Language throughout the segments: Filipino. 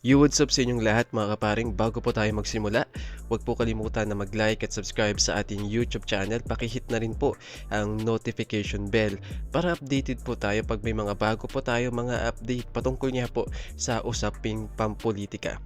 You what's up sa inyong lahat mga kaparing? Bago po tayo magsimula huwag po kalimutan na mag-like at subscribe sa ating YouTube channel. Pakihit na rin po ang notification bell para updated po tayo pag may mga bago po tayo mga update patungkol niya po sa usaping pampolitika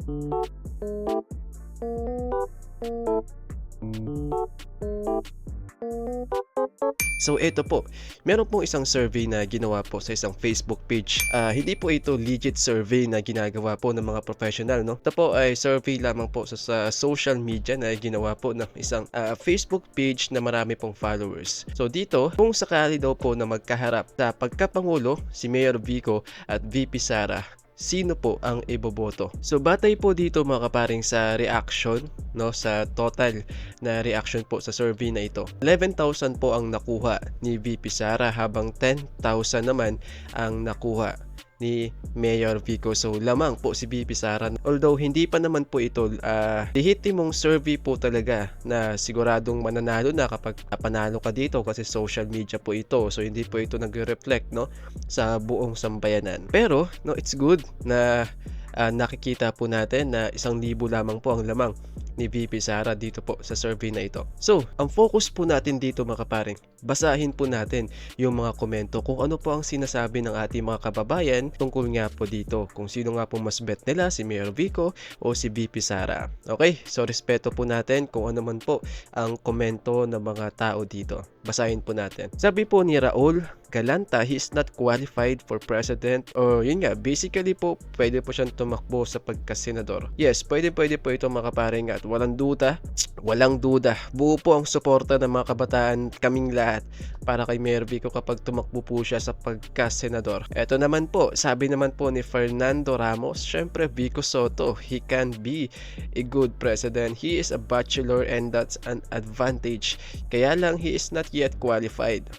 So ito po, meron pong isang survey na ginawa po sa isang Facebook page. Ah, hindi po ito legit survey na ginagawa po ng mga professional, no? Ito po ay survey lamang po sa, sa social media na ginawa po ng isang ah, Facebook page na marami pong followers. So dito, kung sakali daw po na magkaharap sa pagkapangulo si Mayor Vico at VP Sara, sino po ang iboboto. So batay po dito mga kaparing sa reaction no sa total na reaction po sa survey na ito. 11,000 po ang nakuha ni VP Sara habang 10,000 naman ang nakuha ni Mayor Vico. So lamang po si VP Sara. Although hindi pa naman po ito uh, lehitimong survey po talaga na siguradong mananalo na kapag panalo ka dito kasi social media po ito. So hindi po ito nagre-reflect no sa buong sambayanan. Pero no it's good na uh, nakikita po natin na isang libo lamang po ang lamang ni VP Sara dito po sa survey na ito. So, ang focus po natin dito mga kaparing, basahin po natin yung mga komento kung ano po ang sinasabi ng ating mga kababayan tungkol nga po dito. Kung sino nga po mas bet nila, si Mayor Vico o si VP Sara. Okay, so respeto po natin kung ano man po ang komento ng mga tao dito. Basahin po natin. Sabi po ni Raul, Galanta, he is not qualified for president or yun nga, basically po, pwede po siyang tumakbo sa pagkasenador. Yes, pwede pwede po ito makaparing at walang duda, walang duda. Buo po ang suporta ng mga kabataan, kaming lahat para kay Mayor Vico kapag tumakbo po siya sa pagkasenador. Ito naman po, sabi naman po ni Fernando Ramos, syempre Vico Soto, he can be a good president. He is a bachelor and that's an advantage. Kaya lang he is not yet qualified.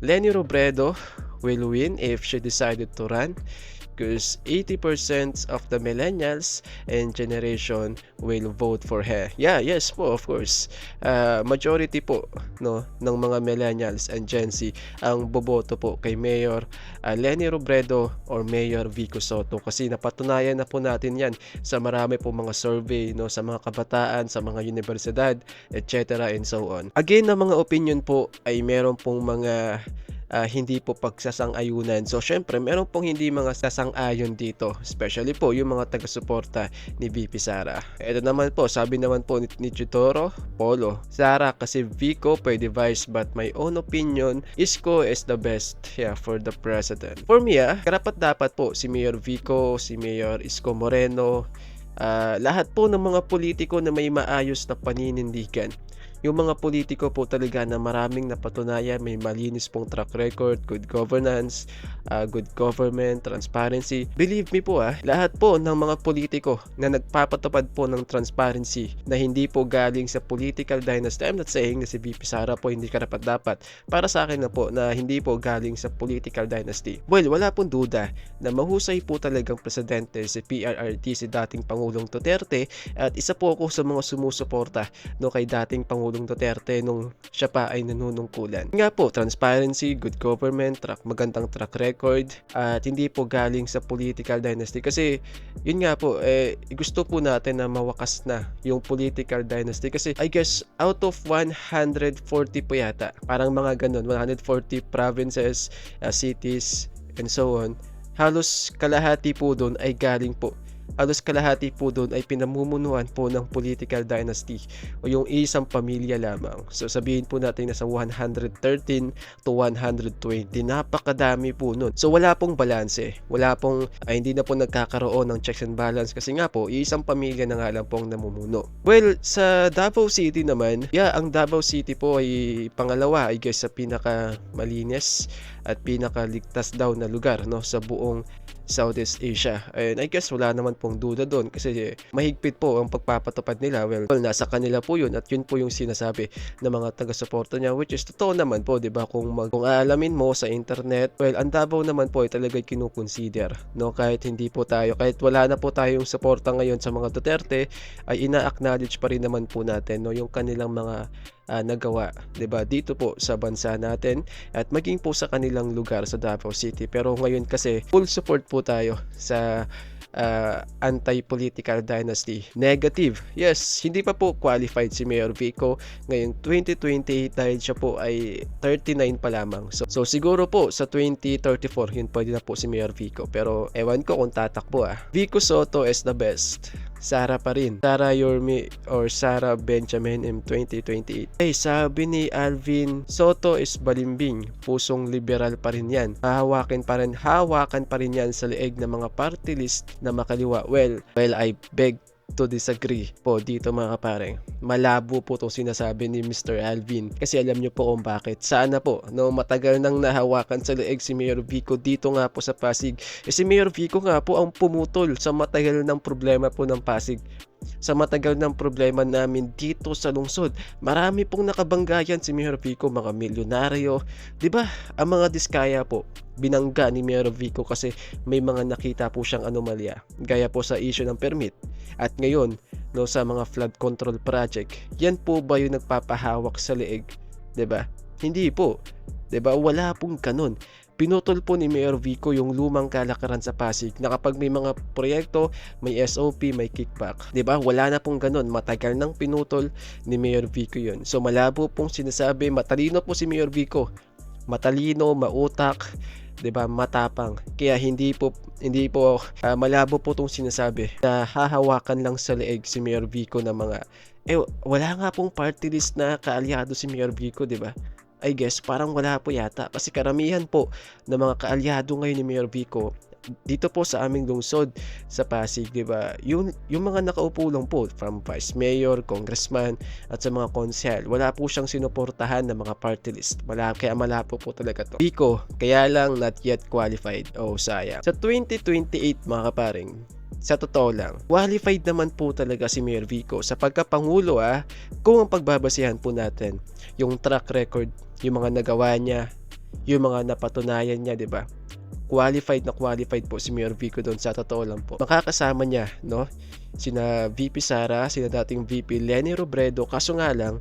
Lenny Robredo will win if she decided to run because 80% of the millennials and generation will vote for her. Yeah, yes po, of course. Uh, majority po no ng mga millennials and Gen Z ang boboto po kay Mayor uh, Lenny Robredo or Mayor Vico Soto kasi napatunayan na po natin 'yan sa marami po mga survey no sa mga kabataan, sa mga universidad, etc. and so on. Again, na mga opinion po ay meron pong mga uh, hindi po pagsasang-ayunan. So, syempre, meron pong hindi mga sasang-ayon dito. Especially po yung mga taga-suporta ni VP Sara. Ito naman po, sabi naman po ni, ni Chitoro, Polo, Sara kasi Vico pwede vice but my own opinion, Isko is the best yeah, for the president. For me, ah, karapat dapat po si Mayor Vico, si Mayor Isko Moreno, uh, lahat po ng mga politiko na may maayos na paninindigan yung mga politiko po talaga na maraming napatunayan, may malinis pong track record, good governance, uh, good government, transparency. Believe me po ah, lahat po ng mga politiko na nagpapatupad po ng transparency na hindi po galing sa political dynasty. I'm not saying na si VP Sara po hindi karapat dapat. Para sa akin na po na hindi po galing sa political dynasty. Well, wala pong duda na mahusay po talagang presidente si PRRT si dating Pangulong Duterte at isa po ako sa mga sumusuporta no kay dating Pangulong Pangulong Duterte nung siya pa ay nanunungkulan. Nga po, transparency, good government, track, magandang track record, at hindi po galing sa political dynasty. Kasi, yun nga po, eh, gusto po natin na mawakas na yung political dynasty. Kasi, I guess, out of 140 po yata, parang mga ganun, 140 provinces, uh, cities, and so on, halos kalahati po doon ay galing po halos kalahati po doon ay pinamumunuan po ng political dynasty o yung isang pamilya lamang. So sabihin po natin na sa 113 to 120, napakadami po nun. So wala pong balanse, wala pong, ay hindi na po nagkakaroon ng checks and balance kasi nga po, isang pamilya na nga lang pong namumuno. Well, sa Davao City naman, yeah, ang Davao City po ay pangalawa, I guess, sa pinaka malinis at pinakaligtas daw na lugar no sa buong Southeast Asia. And I guess wala naman pong duda doon kasi mahigpit po ang pagpapatupad nila. Well, nasa kanila po yun at yun po yung sinasabi ng mga taga-suporta niya which is totoo naman po, 'di ba? Kung mag kung aalamin mo sa internet, well, ang Davao naman po ay talaga kinukonsider, no? Kahit hindi po tayo, kahit wala na po tayong suporta ngayon sa mga Duterte, ay ina-acknowledge pa rin naman po natin no yung kanilang mga uh, nagawa 'di ba dito po sa bansa natin at maging po sa kanilang lugar sa Davao City pero ngayon kasi full support po tayo sa ah, anti-political dynasty. Negative. Yes, hindi pa po qualified si Mayor Vico ngayong 2020 dahil siya po ay 39 pa lamang. So, so siguro po sa 2034 yun pwede na po si Mayor Vico. Pero ewan ko kung tatakbo ah. Vico Soto is the best. Sara pa rin. Sara Yormi or Sara Benjamin M 2028. Hey, sabi ni Alvin Soto is balimbing. Pusong liberal pa rin yan. Hahawakin pa rin, hawakan pa rin yan sa leeg ng mga party list na makaliwa. Well, well, I beg to disagree po dito mga kapare. Malabo po itong sinasabi ni Mr. Alvin kasi alam nyo po kung bakit. Sana po, no, matagal nang nahawakan sa leeg si Mayor Vico dito nga po sa Pasig. Eh, si Mayor Vico nga po ang pumutol sa matagal ng problema po ng Pasig sa matagal ng problema namin dito sa lungsod. Marami pong nakabanggayan si Mayor Vico, mga milyonaryo. 'Di ba? Ang mga diskaya po, binangga ni Mayor Vico kasi may mga nakita po siyang anomalya. Gaya po sa issue ng permit. At ngayon, no, sa mga flood control project, yan po ba yung nagpapahawak sa leeg? ba? Hindi po. ba? Wala pong ganun pinutol po ni Mayor Vico yung lumang kalakaran sa Pasig na kapag may mga proyekto, may SOP, may kickback. ba? Wala na pong ganun. Matagal nang pinutol ni Mayor Vico yun. So malabo pong sinasabi, matalino po si Mayor Vico. Matalino, mautak, 'di ba? Matapang. Kaya hindi po hindi po ah, malabo po tong sinasabi na hahawakan lang sa leeg si Mayor Vico ng mga eh wala nga pong party list na kaalyado si Mayor Vico, 'di ba? I guess parang wala po yata kasi karamihan po ng mga kaalyado ngayon ni Mayor Vico dito po sa aming lungsod sa Pasig, 'di ba? Yung yung mga nakaupo lang po from vice mayor, congressman at sa mga konsehal, wala po siyang sinuportahan ng mga party list. Wala kaya malapo po talaga to. Vico, kaya lang not yet qualified. Oh, sayang. Sa 2028 mga kaparing, sa totoo lang, qualified naman po talaga si Mayor Vico sa pagkapangulo ah, kung ang pagbabasihan po natin yung track record yung mga nagawa niya, yung mga napatunayan niya, 'di ba? Qualified na qualified po si Mayor Vico doon sa totoo lang po. Makakasama niya, no? Sina VP Sara, sina dating VP Lenny Robredo, kaso nga lang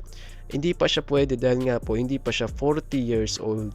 hindi pa siya pwede dahil nga po hindi pa siya 40 years old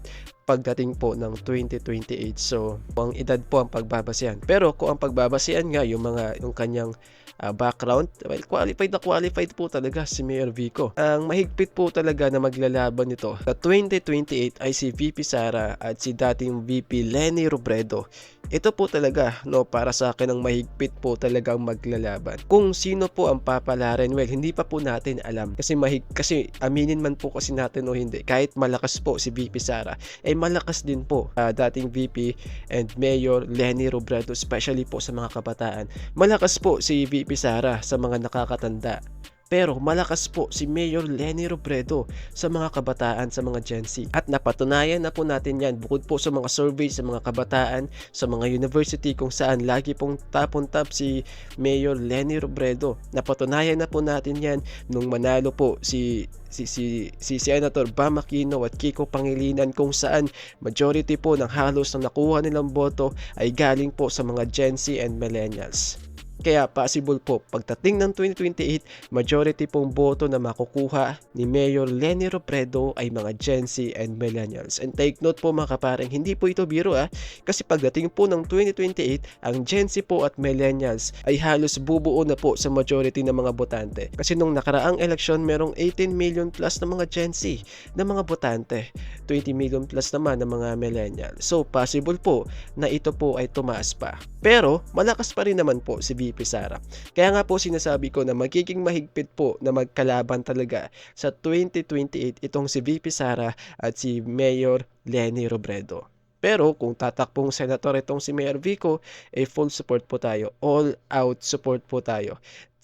pagdating po ng 2028. So, ang edad po ang pagbabasihan. Pero kung ang pagbabasihan nga yung mga yung kanyang uh, background, well, qualified na qualified po talaga si Mayor Vico. Ang mahigpit po talaga na maglalaban nito sa 2028 ay si VP Sara at si dating VP Lenny Robredo. Ito po talaga, no, para sa akin ang mahigpit po talagang maglalaban. Kung sino po ang papalarin, well, hindi pa po natin alam. Kasi mahig, kasi aminin man po kasi natin o hindi, kahit malakas po si VP Sara, eh malakas din po uh, dating VP and Mayor Lenny Robredo, especially po sa mga kabataan. Malakas po si VP Sara sa mga nakakatanda. Pero malakas po si Mayor Lenny Robredo sa mga kabataan sa mga Gen Z. At napatunayan na po natin yan bukod po sa mga survey sa mga kabataan sa mga university kung saan lagi pong top on top si Mayor Lenny Robredo. Napatunayan na po natin yan nung manalo po si si si, si Senator Bam Aquino at Kiko Pangilinan kung saan majority po ng halos na nakuha nilang boto ay galing po sa mga Gen Z and Millennials. Kaya possible po pagdating ng 2028, majority pong boto na makukuha ni Mayor Lenny Robredo ay mga Gen Z and Millennials. And take note po mga kapareng, hindi po ito biro ah, kasi pagdating po ng 2028, ang Gen Z po at Millennials ay halos bubuo na po sa majority ng mga botante. Kasi nung nakaraang eleksyon, merong 18 million plus na mga Gen Z na mga botante, 20 million plus naman ng mga Millennials. So possible po na ito po ay tumaas pa. Pero malakas pa rin naman po si VP Sara. Kaya nga po sinasabi ko na magiging mahigpit po na magkalaban talaga sa 2028 itong si VP Sara at si Mayor Lenny Robredo. Pero kung tatakpong senator itong si Mayor Vico, eh full support po tayo. All out support po tayo.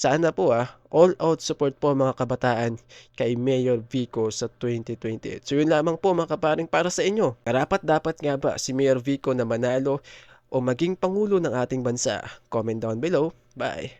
Sana po ah, all out support po mga kabataan kay Mayor Vico sa 2028. So yun lamang po mga kaparing para sa inyo. Karapat dapat nga ba si Mayor Vico na manalo o maging pangulo ng ating bansa? Comment down below. Bye!